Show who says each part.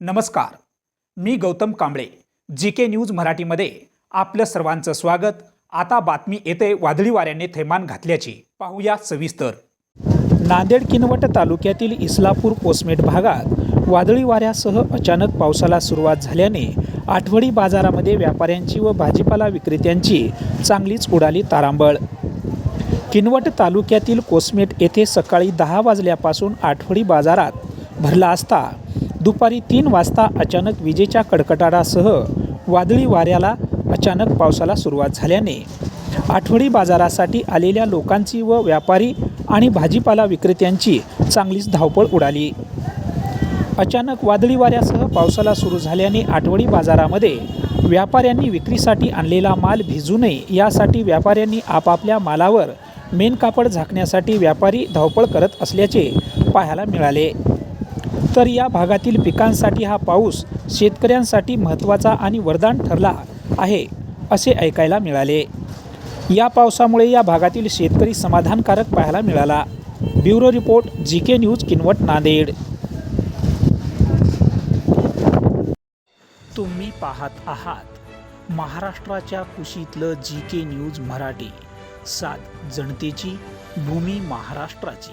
Speaker 1: नमस्कार. मी Gautam Kamble G K news मराठीमध्ये आपलं सर्वांचं स्वागत. आता बातमी येते वादळी वाऱ्याने थैमान घातल्याची. पाहूया सविस्तर. नांदेड किनवट तालुक्यातील इस्लापूर पोसमेट भागात वादळी वाऱ्यासह अचानक पावसाला सुरुवात झाल्याने आठवडी बाजारामध्ये व्यापाऱ्यांची व भाजीपाला विक्रेत्यांची चांगलीच उडाली तारांबळ. किनवट तालुक्यातील कोसमेट येथे सकाळी दहा वाजल्यापासून आठवडी बाजारात भरला असता दुपारी तीन वाजता अचानक विजेच्या कडकडाटासह वादळी वाऱ्याला अचानक पावसाला सुरुवात झाल्याने आठवडी बाजारासाठी आलेल्या लोकांची व व्यापारी आणि भाजीपाला विक्रेत्यांची चांगलीच धावपळ उडाली. अचानक वादळी वाऱ्यासह पावसाला सुरू झाल्याने आठवडी बाजारामध्ये व्यापाऱ्यांनी विक्रीसाठी आणलेला माल भिजू नये यासाठी व्यापाऱ्यांनी आपापल्या मालावर मेन कापड झाकण्यासाठी व्यापारी धावपळ करत असल्याचे पाहायला मिळाले. तर या भागातील पिकांसाठी हा पाऊस शेतकऱ्यांसाठी महत्त्वाचा आणि वरदान ठरला आहे असे ऐकायला मिळाले. या पावसामुळे या भागातील शेतकरी समाधानकारक पाहायला मिळाला. Bureau report G K news Kinwat Nanded. तुम्ही पाहत आहात महाराष्ट्राच्या कुशीतलं जी के न्यूज मराठी. सात जनतेची भूमी महाराष्ट्राची.